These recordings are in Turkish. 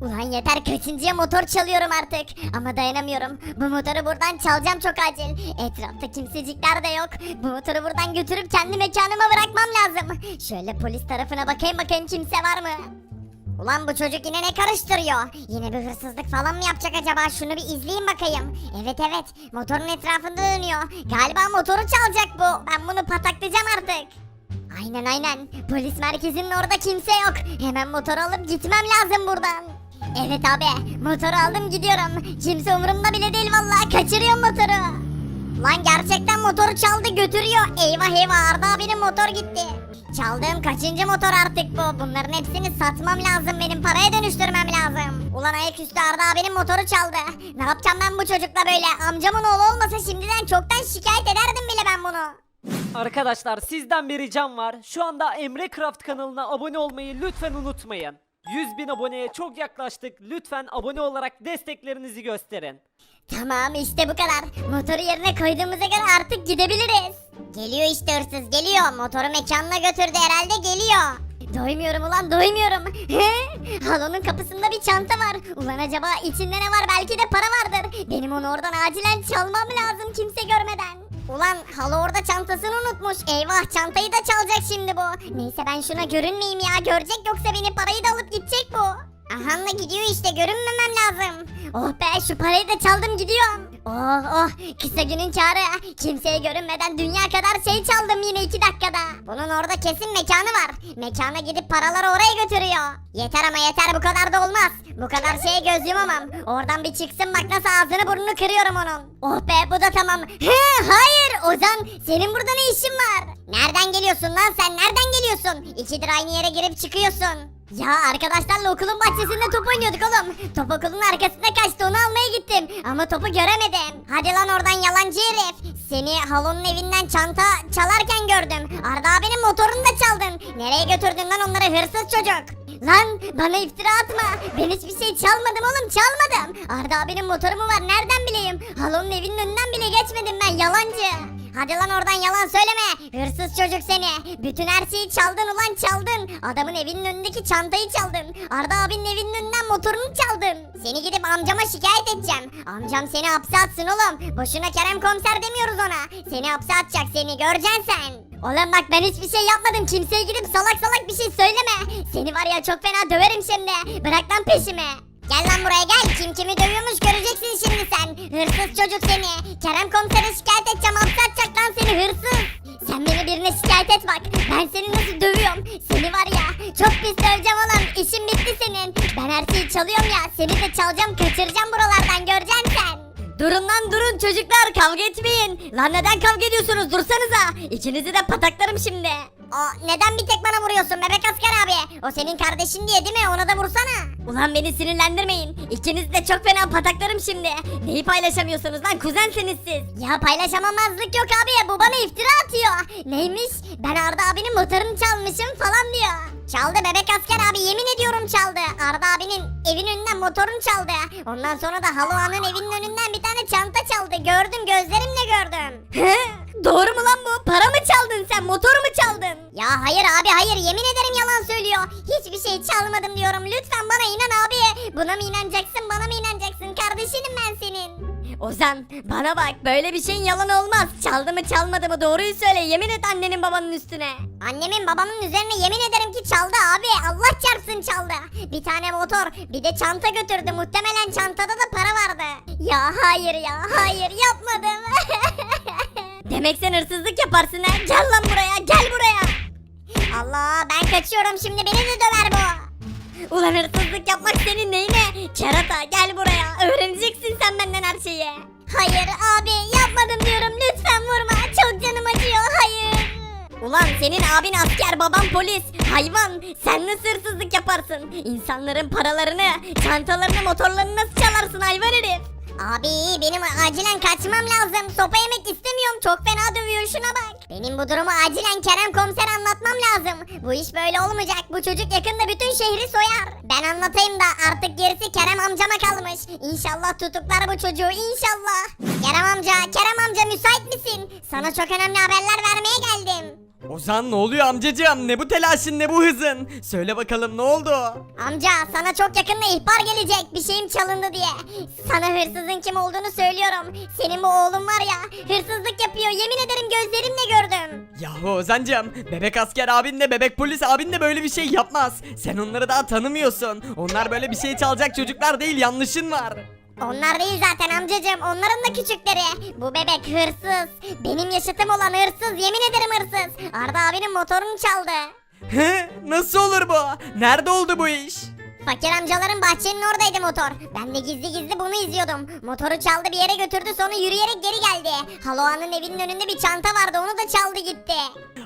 Ulan yeter kaçıncıya motor çalıyorum artık. Ama dayanamıyorum. Bu motoru buradan çalacağım çok acil. Etrafta kimsecikler de yok. Bu motoru buradan götürüp kendi mekanıma bırakmam lazım. Şöyle polis tarafına bakayım bakayım kimse var mı? Ulan bu çocuk yine ne karıştırıyor? Yine bir hırsızlık falan mı yapacak acaba? Şunu bir izleyin bakayım. Evet evet motorun etrafında dönüyor. Galiba motoru çalacak bu. Ben bunu pataklayacağım artık. Aynen aynen. Polis merkezinin orada kimse yok. Hemen motoru alıp gitmem lazım buradan. Evet abi motoru aldım gidiyorum. Kimse umurumda bile değil vallahi kaçırıyorum motoru. Lan gerçekten motoru çaldı götürüyor. Eyvah eyvah Arda abinin motor gitti. Çaldığım kaçıncı motor artık bu? Bunların hepsini satmam lazım benim paraya dönüştürmem lazım. Ulan ayaküstü Arda abinin motoru çaldı. Ne yapacağım ben bu çocukla böyle? Amcamın oğlu olmasa şimdiden çoktan şikayet ederdim bile ben bunu. Arkadaşlar sizden bir ricam var. Şu anda Emre Craft kanalına abone olmayı lütfen unutmayın. 100 bin aboneye çok yaklaştık. Lütfen abone olarak desteklerinizi gösterin. Tamam işte bu kadar. Motoru yerine koyduğumuza göre artık gidebiliriz. Geliyor işte hırsız geliyor. Motoru mekanına götürdü herhalde geliyor. Doymuyorum ulan doymuyorum. Halonun kapısında bir çanta var. Ulan acaba içinde ne var belki de para vardır. Benim onu oradan acilen çalmam lazım kimse görmeden. Ulan halo orada çantasını unutmuş. Eyvah çantayı da çalacak şimdi bu. Neyse ben şuna görünmeyeyim ya. Görecek yoksa beni parayı da alıp gidecek bu. Aha da gidiyor işte görünmemem lazım. Oh be şu parayı da çaldım gidiyorum. Oh oh kısa günün kârı. Kimseye görünmeden dünya kadar şey çaldım yine iki dakikada. Bunun orada kesin mekanı var. Mekana gidip paraları oraya götürüyor. Yeter ama yeter bu kadar da olmaz. Bu kadar şeye göz yumamam. Oradan bir çıksın bak nasıl ağzını burnunu kırıyorum onun. Oh be bu da tamam. He hayır Ozan senin burada ne işin var? Nereden geliyorsun lan sen nereden geliyorsun? İkidir aynı yere girip çıkıyorsun. Ya arkadaşlarla okulun bahçesinde top oynuyorduk oğlum. Top okulun arkasında kaçtı onu almaya gittim. Ama topu göremedim. Hadi lan oradan yalancı herif. Seni halonun evinden çanta çalarken gördüm. Arda abinin motorunu da çaldın. Nereye götürdün lan onları hırsız çocuk? Lan bana iftira atma. Ben hiçbir şey çalmadım oğlum çalmadım. Arda abinin motoru mu var nereden bileyim? Halonun evinin önünden bile geçmedim ben yalancı. Hadi lan oradan yalan söyleme. Hırsız çocuk seni. Bütün her şeyi çaldın ulan çaldın. Adamın evinin önündeki çantayı çaldın. Arda abinin evinin önünden motorunu çaldın. Seni gidip amcama şikayet edeceğim. Amcam seni hapse atsın oğlum. Boşuna Kerem komiser demiyoruz ona. Seni hapse atacak seni göreceksin sen. Oğlum bak ben hiçbir şey yapmadım. Kimseye gidip salak salak bir şey söyleme. Seni var ya çok fena döverim şimdi. Bırak lan peşimi. Gel lan buraya gel. Kim kimi dövüyormuş göreceksin şimdi sen. Hırsız çocuk seni. Kerem komisere şikayet edeceğim. Hapse lan seni hırsız. Sen beni birine şikayet et bak. Ben seni nasıl dövüyorum. Seni var ya çok pis döveceğim oğlum. İşin bitti senin. Ben her şeyi çalıyorum ya. Seni de çalacağım kaçıracağım buralardan göreceksin sen. Durun lan durun çocuklar kavga etmeyin. Lan neden kavga ediyorsunuz dursanıza. İkinizi de pataklarım şimdi. O neden bir tek bana vuruyorsun bebek asker abi? O senin kardeşin diye değil mi? Ona da vursana. Ulan beni sinirlendirmeyin. İkinizi de çok fena pataklarım şimdi. Neyi paylaşamıyorsunuz lan kuzensiniz siz. Ya paylaşamamazlık yok abi. Bu bana iftira atıyor. Neymiş? Ben Arda abinin motorunu çalmışım falan diyor. Çaldı bebek asker abi yemin ediyorum çaldı. Arda abinin evin önünden motorunu çaldı. Ondan sonra da Halua'nın evinin önünden bir tane çanta çaldı. Gördüm gözlerimle gördüm. Doğru mu lan bu? Para mı çaldın sen? Motor mu çaldın? Ya hayır abi hayır yemin ederim yalan söylüyor. Hiçbir şey çalmadım diyorum. Lütfen bana inan abi. Buna mı inanacaksın bana mı inanacaksın? Kardeşinim ben senin. Ozan bana bak böyle bir şeyin yalan olmaz. Çaldı mı çalmadı mı doğruyu söyle yemin et annenin babanın üstüne. Annemin babamın üzerine yemin ederim ki çaldı abi. Allah çarpsın çaldı. Bir tane motor bir de çanta götürdü. Muhtemelen çantada da para vardı. Ya hayır ya hayır yapmadım. Demek sen hırsızlık yaparsın ha. Gel lan buraya gel buraya. Allah ben kaçıyorum şimdi beni de döver bu. Ulan hırsızlık yapmak senin neyine? Kerata gel buraya. Öğreneceksin sen benden her şeyi. Hayır abi yapmadım diyorum lütfen vurma. Çok canım acıyor hayır. Ulan senin abin asker baban polis. Hayvan sen nasıl hırsızlık yaparsın? İnsanların paralarını, çantalarını, motorlarını nasıl çalarsın hayvan herif? Abi benim acilen kaçmam lazım. Sopa yemek istemiyorum. Çok fena dövüyor şuna bak. Benim bu durumu acilen Kerem komiser anlatmam lazım. Bu iş böyle olmayacak. Bu çocuk yakında bütün şehri soyar. Ben anlatayım da artık gerisi Kerem amcama kalmış. İnşallah tutuklar bu çocuğu inşallah. Kerem amca, Kerem amca müsait misin? Sana çok önemli haberler vermeye geldim. Ozan ne oluyor amcacığım? Ne bu telaşın ne bu hızın? Söyle bakalım ne oldu? Amca sana çok yakında ihbar gelecek bir şeyim çalındı diye. Sana hırsızın kim olduğunu söylüyorum. Senin bu oğlun var ya hırsızlık yapıyor yemin ederim gözlerimle gördüm. Yahu Ozancığım bebek asker abin de bebek polis abin de böyle bir şey yapmaz. Sen onları daha tanımıyorsun. Onlar böyle bir şey çalacak çocuklar değil yanlışın var. Onlar değil zaten amcacığım onların da küçükleri. Bu bebek hırsız. Benim yaşıtım olan hırsız yemin ederim hırsız. Arda abinin motorunu çaldı. He? Nasıl olur bu? Nerede oldu bu iş? Fakir amcaların bahçenin oradaydı motor. Ben de gizli gizli bunu izliyordum. Motoru çaldı bir yere götürdü sonra yürüyerek geri geldi. Haloa'nın evinin önünde bir çanta vardı onu da çaldı gitti.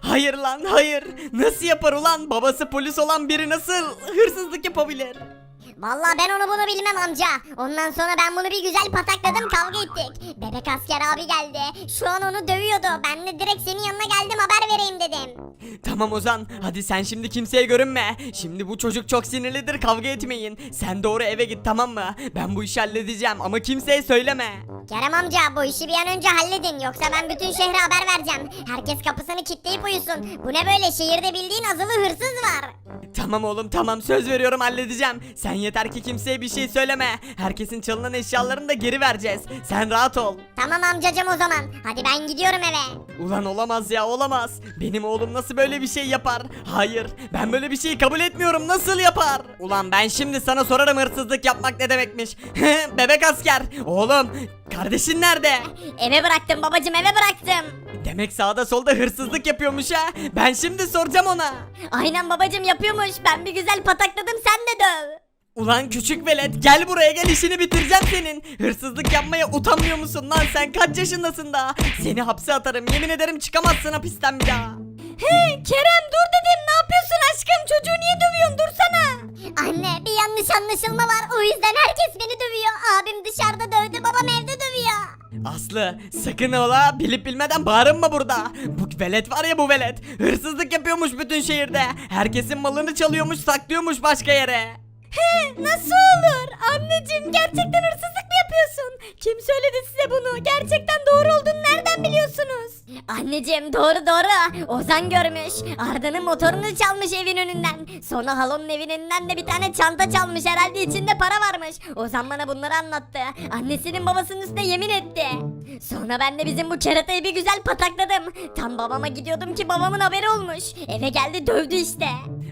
Hayır lan hayır. Nasıl yapar ulan? Babası polis olan biri nasıl hırsızlık yapabilir? Vallahi ben onu bunu bilmem amca. Ondan sonra ben bunu bir güzel patakladım kavga ettik. Bebek asker abi geldi. Şu an onu dövüyordu. Ben de direkt senin yanına geldim haber vereyim dedim. Tamam Ozan hadi sen şimdi kimseye görünme. Şimdi bu çocuk çok sinirlidir kavga etmeyin. Sen doğru eve git tamam mı? Ben bu işi halledeceğim ama kimseye söyleme. Kerem amca bu işi bir an önce halledin. Yoksa ben bütün şehre haber vereceğim. Herkes kapısını kilitleyip uyusun. Bu ne böyle şehirde bildiğin azılı hırsız var. Tamam oğlum tamam söz veriyorum halledeceğim. Sen yeter ki kimseye bir şey söyleme. Herkesin çalınan eşyalarını da geri vereceğiz. Sen rahat ol. Tamam amcacım o zaman. Hadi ben gidiyorum eve. Ulan olamaz ya olamaz. Benim oğlum nasıl böyle bir şey yapar? Hayır ben böyle bir şeyi kabul etmiyorum nasıl yapar? Ulan ben şimdi sana sorarım hırsızlık yapmak ne demekmiş. Bebek asker. Oğlum kardeşin nerede? Eve bıraktım babacım eve bıraktım. Demek sağda solda hırsızlık yapıyormuş ha. Ben şimdi soracağım ona. Aynen babacım yapıyormuş. Ben bir güzel patakladım sen de döv. Ulan küçük velet gel buraya gel işini bitireceğim senin. Hırsızlık yapmaya utanmıyor musun lan sen kaç yaşındasın daha? Seni hapse atarım yemin ederim çıkamazsın hapisten bir daha. He Kerem dur dedim ne yapıyorsun aşkım çocuğu niye dövüyorsun dursana. Anne bir yanlış anlaşılma var. O yüzden herkes beni dövüyor. Abim dışarıda dövdü. Babam evde dövüyor. Aslı sakın ola bilip bilmeden bağırma burada. Bu velet var ya bu velet. Hırsızlık yapıyormuş bütün şehirde. Herkesin malını çalıyormuş saklıyormuş başka yere. He nasıl olur? Anneciğim gerçekten hırsızlık mı yapıyorsun? Kim söyledi size bunu? Gerçekten doğru olduğunu nereden biliyorsunuz? Anneciğim doğru doğru. Ozan görmüş. Arda'nın motorunu çalmış evin önünden. Sonra halonun evin önünden de bir tane çanta çalmış. Herhalde içinde para varmış. Ozan bana bunları anlattı. Annesinin babasının üstüne yemin etti. Sonra ben de bizim bu keratayı bir güzel patakladım. Tam babama gidiyordum ki babamın haberi olmuş. Eve geldi dövdü işte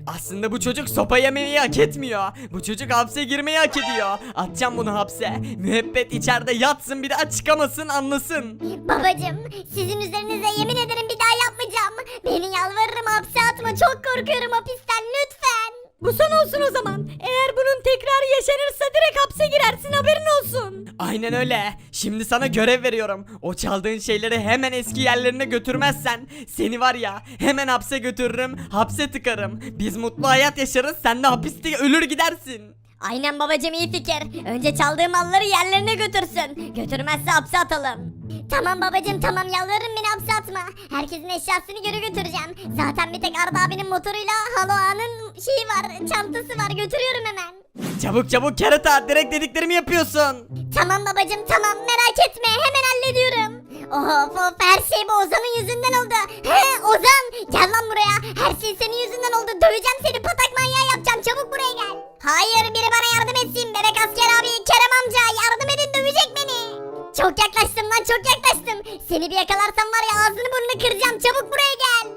Aslında bu çocuk sopa yemeyi hak etmiyor. Bu çocuk hapse girmeyi hak ediyor. Atacağım bunu hapse. Müebbet içeride yatsın bir daha çıkamasın anlasın. Babacım sizin üzerinize yemin ederim bir daha yapmayacağım. Beni yalvarırım hapse atma. Çok korkuyorum hapisten lütfen. Bu son olsun o zaman Eğer bunun tekrarı yaşanırsa direkt hapse girersin haberin olsun Aynen öyle. Şimdi sana görev veriyorum. O çaldığın şeyleri hemen eski yerlerine götürmezsen seni var ya hemen hapse götürürüm, hapse tıkarım. Biz mutlu hayat yaşarız, sen de hapiste ölür gidersin. Aynen babacım iyi fikir. Önce çaldığı malları yerlerine götürsün. Götürmezse hapse atalım. Tamam babacım tamam yalvarırım beni hapse atma. Herkesin eşyasını geri götüreceğim. Zaten bir tek Arda abinin motoruyla Halo Ağa'nın şeyi var çantası var götürüyorum hemen. Çabuk çabuk kerata, direkt dediklerimi yapıyorsun. Tamam babacım tamam merak etme hemen hallediyorum. Of of her şey bu Ozan'ın yüzünden oldu. He Ozan gel lan buraya. Her şey senin yüzünden oldu. Döveceğim seni patak manyağı yapacağım çabuk buraya gel. Hayır biri bana yardım etsin. Bebek asker abi Kerem amca yardım edin dövecek beni. Çok yaklaştım lan çok yaklaştım. Seni bir yakalarsam var ya ağzını burnunu kıracağım çabuk buraya gel.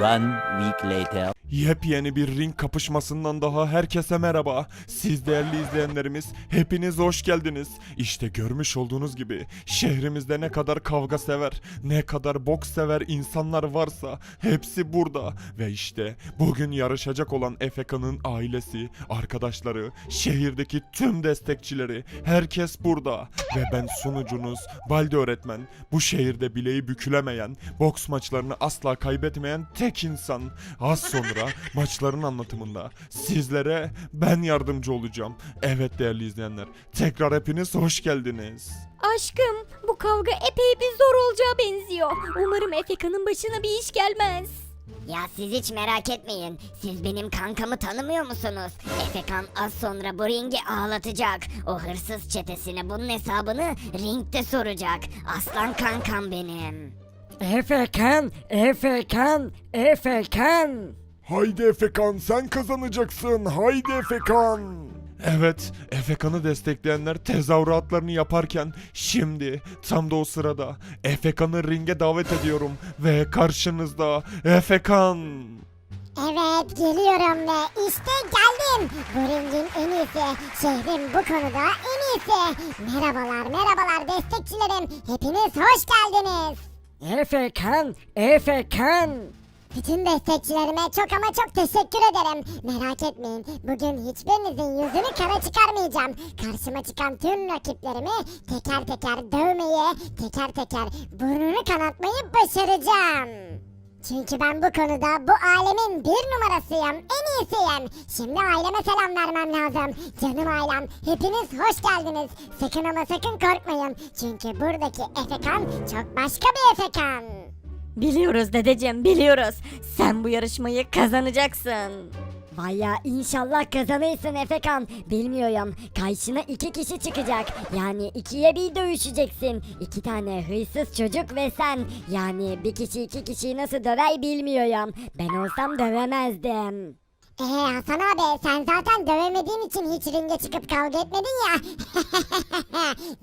One week later. Yepyeni bir ring kapışmasından daha herkese merhaba. Siz değerli izleyenlerimiz hepiniz hoş geldiniz. İşte görmüş olduğunuz gibi şehrimizde ne kadar kavga sever, ne kadar boks sever insanlar varsa hepsi burada. Ve işte bugün yarışacak olan Efeka'nın ailesi, arkadaşları, şehirdeki tüm destekçileri herkes burada. Ve ben sunucunuz Baldi öğretmen, bu şehirde bileği bükülemeyen, boks maçlarını asla kaybetmeyen tek insan. Az sonra maçların anlatımında sizlere ben yardımcı olacağım. Evet değerli izleyenler, tekrar hepiniz hoş geldiniz. Aşkım bu kavga epey bir zor olacağı benziyor. Umarım Efeka'nın başına bir iş gelmez. Ya siz hiç merak etmeyin. Siz benim kankamı tanımıyor musunuz? Efekan az sonra bu ringi ağlatacak. O hırsız çetesine bunun hesabını ringde soracak. Aslan kankam benim. Efekan, Efekan, Efekan. Haydi Efekan sen kazanacaksın. Haydi Efekan. Evet, Efekan'ı destekleyenler tezahüratlarını yaparken şimdi tam da o sırada Efekan'ı ringe davet ediyorum ve karşınızda Efekan. Evet geliyorum ve işte geldim. Bu ringin en iyisi, şehrin bu konuda en iyisi. Merhabalar merhabalar destekçilerim. Hepiniz hoş geldiniz. Efekan, Efekan. Bütün destekçilerime çok ama çok teşekkür ederim. Merak etmeyin bugün hiçbirinizin yüzünü kara çıkarmayacağım. Karşıma çıkan tüm rakiplerimi teker teker dövmeyi, teker teker burnunu kanatmayı başaracağım. Çünkü ben bu konuda bu alemin bir numarasıyım, en iyisiyim. Şimdi aileme selam vermem lazım. Canım ailem, hepiniz hoş geldiniz. Sakın ama sakın korkmayın. Çünkü buradaki Efekan çok başka bir Efekan. Biliyoruz dedeciğim biliyoruz. Sen bu yarışmayı kazanacaksın. Vay ya inşallah kazanırsın Efekan. Bilmiyorum. Karşına iki kişi çıkacak. Yani ikiye bir dövüşeceksin. İki tane hırsız çocuk ve sen. Yani bir kişi iki kişiyi nasıl döver bilmiyorum. Ben olsam dövemezdim. Ee Hasan abi sen zaten dövemediğin için hiç ringe çıkıp kavga etmedin ya.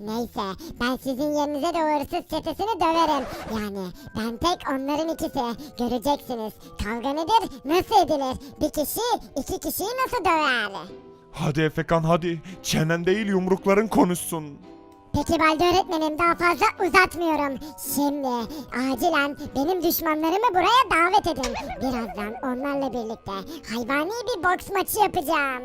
Neyse ben sizin yerinize de o hırsız çetesini döverim. Yani ben tek onların ikisi. Göreceksiniz. Kavga nedir? Nasıl edilir? Bir kişi iki kişiyi nasıl döver? Hadi Efekan hadi. Çenen değil yumrukların konuşsun. Peki Balde öğretmenim daha fazla uzatmıyorum. Şimdi acilen benim düşmanlarımı buraya davet edin. Birazdan onlarla birlikte hayvani bir boks maçı yapacağım.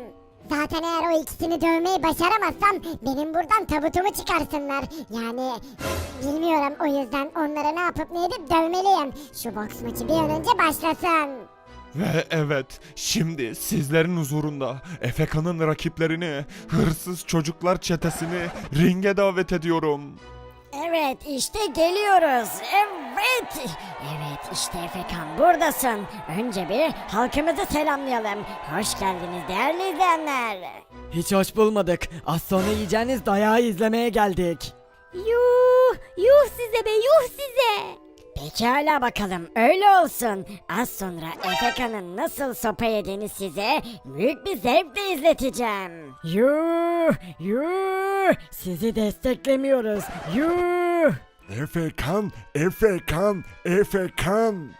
Zaten eğer o ikisini dövmeyi başaramazsam benim buradan tabutumu çıkarsınlar. Yani bilmiyorum o yüzden onlara ne yapıp ne edip dövmeliyim. Şu boks maçı bir an önce başlasın. Ve evet, şimdi sizlerin huzurunda Efekan'ın rakiplerini, hırsız çocuklar çetesini ringe davet ediyorum. Evet işte geliyoruz. Evet. Evet işte Efekan buradasın. Önce bir halkımızı selamlayalım. Hoş geldiniz değerli izleyenler. Hiç hoş bulmadık. Az sonra yiyeceğiniz dayağı izlemeye geldik. Yuh, yuh size be yuh size. Pekala bakalım öyle olsun. Az sonra Efekan'ın nasıl sopa yediğini size büyük bir zevkle izleteceğim. Yuh, yuh, sizi desteklemiyoruz. Yuh. Efekan, Efekan, Efekan.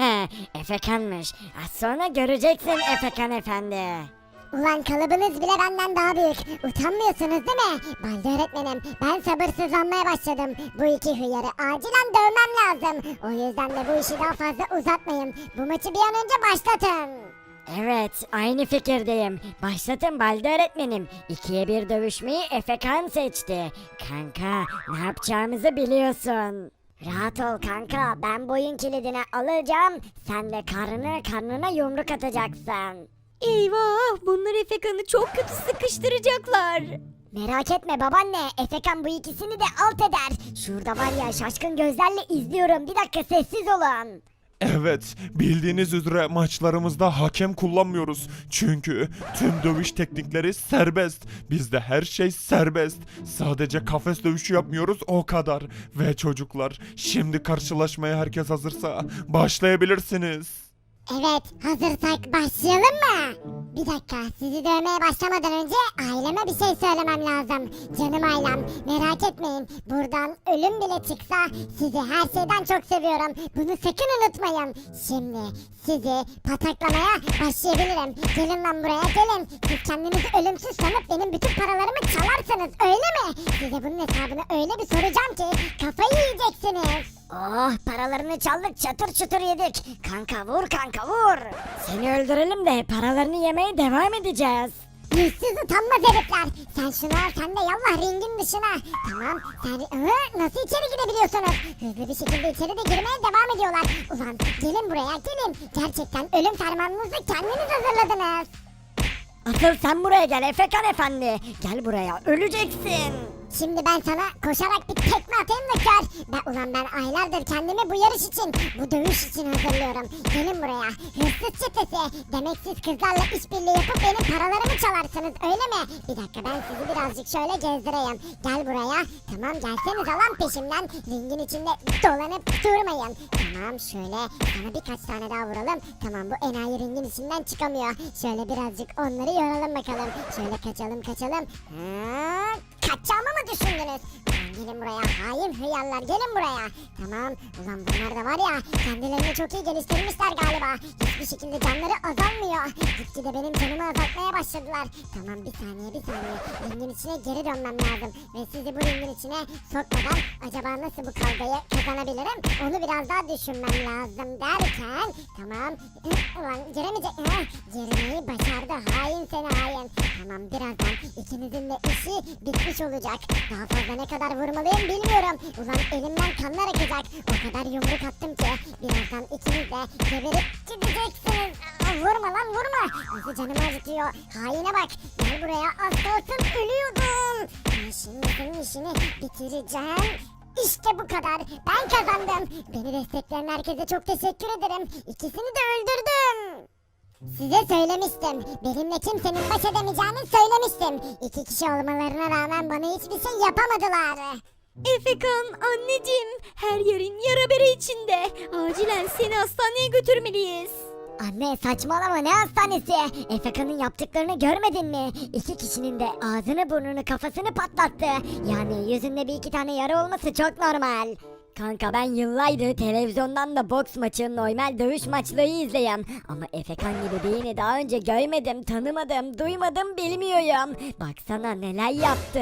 Efekan'mış. Az sonra göreceksin Efekan efendi. Ulan kalıbınız bile benden daha büyük. Utanmıyorsunuz değil mi? Balde öğretmenim ben sabırsızlanmaya başladım. Bu iki hıyarı acilen dövmem lazım. O yüzden de bu işi daha fazla uzatmayın. Bu maçı bir an önce başlatın. Evet, aynı fikirdeyim. Başlatın Balde öğretmenim. İkiye bir dövüşmeyi Efekan seçti. Kanka, ne yapacağımızı biliyorsun. Rahat ol kanka, ben boyun kilidini alacağım. Sen de karnına karnına yumruk atacaksın. Eyvah, bunlar Efekan'ı çok kötü sıkıştıracaklar. Merak etme babaanne. Efekan bu ikisini de alt eder. Şurada var ya şaşkın gözlerle izliyorum. Bir dakika sessiz olun. Evet, bildiğiniz üzere maçlarımızda hakem kullanmıyoruz. Çünkü tüm dövüş teknikleri serbest. Bizde her şey serbest. Sadece kafes dövüşü yapmıyoruz o kadar. Ve çocuklar, şimdi karşılaşmaya herkes hazırsa başlayabilirsiniz. Evet hazırsak başlayalım mı? Bir dakika sizi dövmeye başlamadan önce aileme bir şey söylemem lazım. Canım ailem merak etmeyin. Buradan ölüm bile çıksa sizi her şeyden çok seviyorum. Bunu sakın unutmayın. Şimdi sizi pataklamaya başlayabilirim. Gelin lan buraya gelin. Siz kendinizi ölümsüz sanıp benim bütün paralarımı çalarsınız öyle mi? Size bunun hesabını öyle bir soracağım ki kafayı yiyeceksiniz. Oh, paralarını çaldık, çatır çutur yedik. Kanka vur kanka vur. Seni öldürelim de paralarını yemeye devam edeceğiz. Yüzsüz utanmaz herifler. Sen şunu al sen de yallah ringin dışına. Tamam sen Hı, nasıl içeri girebiliyorsunuz? Hızlı bir şekilde içeri de girmeye devam ediyorlar. Ulan gelin buraya gelin. Gerçekten ölüm fermanınızı kendiniz hazırladınız. Asıl sen buraya gel Efekan efendi. Gel buraya öleceksin. Şimdi ben sana koşarak bir tekme atayım da gör. Ben, ulan ben aylardır kendimi bu yarış için, bu dövüş için hazırlıyorum. Gelin buraya. Hırsız çetesi. Demek siz kızlarla işbirliği yapıp benim paralarımı çalarsınız öyle mi? Bir dakika ben sizi birazcık şöyle gezdireyim. Gel buraya. Tamam gelseniz alan peşimden. Ringin içinde dolanıp durmayın. Tamam şöyle sana birkaç tane daha vuralım. Tamam bu enayi ringin içinden çıkamıyor. Şöyle birazcık onları yoralım bakalım. Şöyle kaçalım kaçalım. Ha, kaçacağımı mı düşündünüz? Gelin buraya hain hıyarlar gelin buraya. Tamam ulan bunlar da var ya kendilerini çok iyi geliştirmişler galiba. Hiçbir şekilde canları azalmıyor. Gitgide benim canımı azaltmaya başladılar. Tamam bir saniye bir saniye. Ringin içine geri dönmem lazım. Ve sizi bu ringin içine sokmadan acaba nasıl bu kavgayı kazanabilirim? Onu biraz daha düşünmem lazım derken tamam. Ulan giremeyecek. Girmeyi başardı hain seni hain. Tamam birazdan ikinizin de işi bitmiş olacak. Daha fazla ne kadar vurmalıyım bilmiyorum. Ulan elimden kanlar akacak. O kadar yumruk attım ki birazdan ikiniz de geberip gideceksiniz. Vurma lan vurma. Nasıl canımı acıtıyor. Haine bak. Gel buraya az kalsın ölüyordum. Ben şimdi senin işini bitireceğim. İşte bu kadar. Ben kazandım. Beni destekleyen herkese çok teşekkür ederim. İkisini de öldürdüm. Size söylemiştim. Benimle kimsenin baş edemeyeceğini söylemiştim. İki kişi olmalarına rağmen bana hiçbir şey yapamadılar. Efekan anneciğim her yerin yara bere içinde. Acilen seni hastaneye götürmeliyiz. Anne saçmalama ne hastanesi? Efekan'ın yaptıklarını görmedin mi? İki kişinin de ağzını burnunu kafasını patlattı. Yani yüzünde bir iki tane yara olması çok normal. Kanka ben yıllardır televizyondan da boks maçı, normal dövüş maçları izleyen ama Efekan gibi birini daha önce görmedim, tanımadım, duymadım, bilmiyorum. Baksana neler yaptı.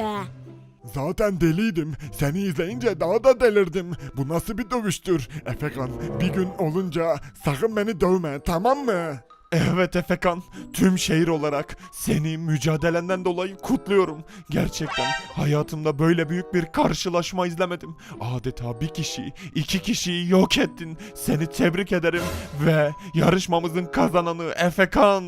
Zaten deliydim. Seni izleyince daha da delirdim. Bu nasıl bir dövüştür? Efekan bir gün olunca sakın beni dövme tamam mı? Evet Efekan, tüm şehir olarak seni mücadelenden dolayı kutluyorum. Gerçekten hayatımda böyle büyük bir karşılaşma izlemedim. Adeta bir kişiyi, iki kişiyi yok ettin. Seni tebrik ederim ve yarışmamızın kazananı Efekan.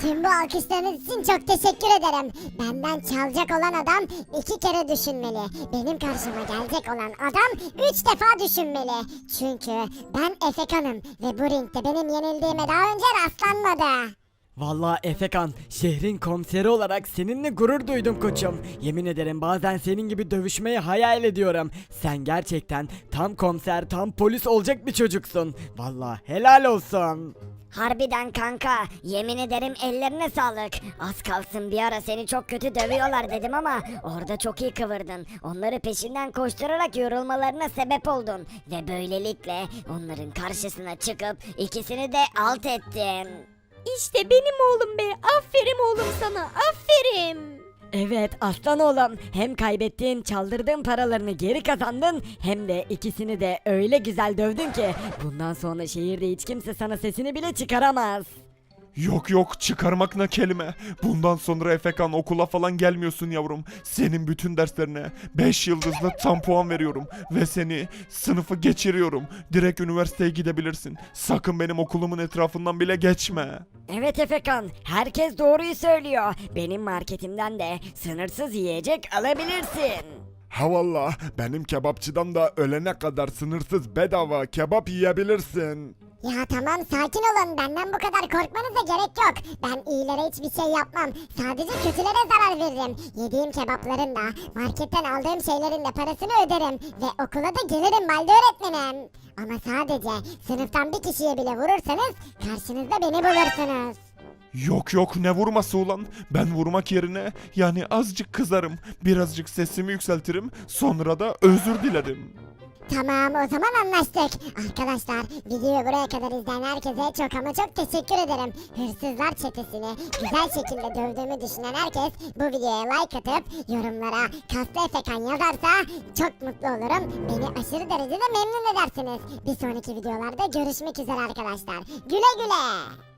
Tüm bu alkışlarınız için çok teşekkür ederim. Benden çalacak olan adam iki kere düşünmeli. Benim karşıma gelecek olan adam üç defa düşünmeli. Çünkü ben Efekan'ım ve bu ringde benim yenildiğime daha önce rastlanmadı. Vallahi Efekan, şehrin komiseri olarak seninle gurur duydum koçum. Yemin ederim bazen senin gibi dövüşmeyi hayal ediyorum. Sen gerçekten tam komiser, tam polis olacak bir çocuksun. Vallahi helal olsun. Harbiden kanka yemin ederim ellerine sağlık. Az kalsın bir ara seni çok kötü dövüyorlar dedim ama orada çok iyi kıvırdın. Onları peşinden koşturarak yorulmalarına sebep oldun. Ve böylelikle onların karşısına çıkıp ikisini de alt ettin. İşte benim oğlum be, aferin oğlum sana, aferin. Evet aslan oğlum hem kaybettiğin çaldırdığın paralarını geri kazandın hem de ikisini de öyle güzel dövdün ki bundan sonra şehirde hiç kimse sana sesini bile çıkaramaz. Yok yok çıkarmak ne kelime. Bundan sonra Efekan okula falan gelmiyorsun yavrum. Senin bütün derslerine 5 yıldızlı tam puan veriyorum. Ve seni sınıfı geçiriyorum. Direkt üniversiteye gidebilirsin. Sakın benim okulumun etrafından bile geçme. Evet Efekan herkes doğruyu söylüyor. Benim marketimden de sınırsız yiyecek alabilirsin. Ha valla benim kebapçıdan da ölene kadar sınırsız bedava kebap yiyebilirsin. Ya tamam sakin olun benden bu kadar korkmanıza gerek yok. Ben iyilere hiçbir şey yapmam. Sadece kötülere zarar veririm. Yediğim kebapların da marketten aldığım şeylerin de parasını öderim. Ve okula da gelirim Balde öğretmenim. Ama sadece sınıftan bir kişiye bile vurursanız karşınızda beni bulursunuz. Yok yok ne vurması ulan. Ben vurmak yerine yani azıcık kızarım. Birazcık sesimi yükseltirim. Sonra da özür dilerim. Tamam o zaman anlaştık. Arkadaşlar videoyu buraya kadar izleyen herkese çok ama çok teşekkür ederim. Hırsızlar çetesini güzel şekilde dövdüğümü düşünen herkes bu videoya like atıp yorumlara kaslı efekan yazarsa çok mutlu olurum. Beni aşırı derecede memnun edersiniz. Bir sonraki videolarda görüşmek üzere arkadaşlar. Güle güle.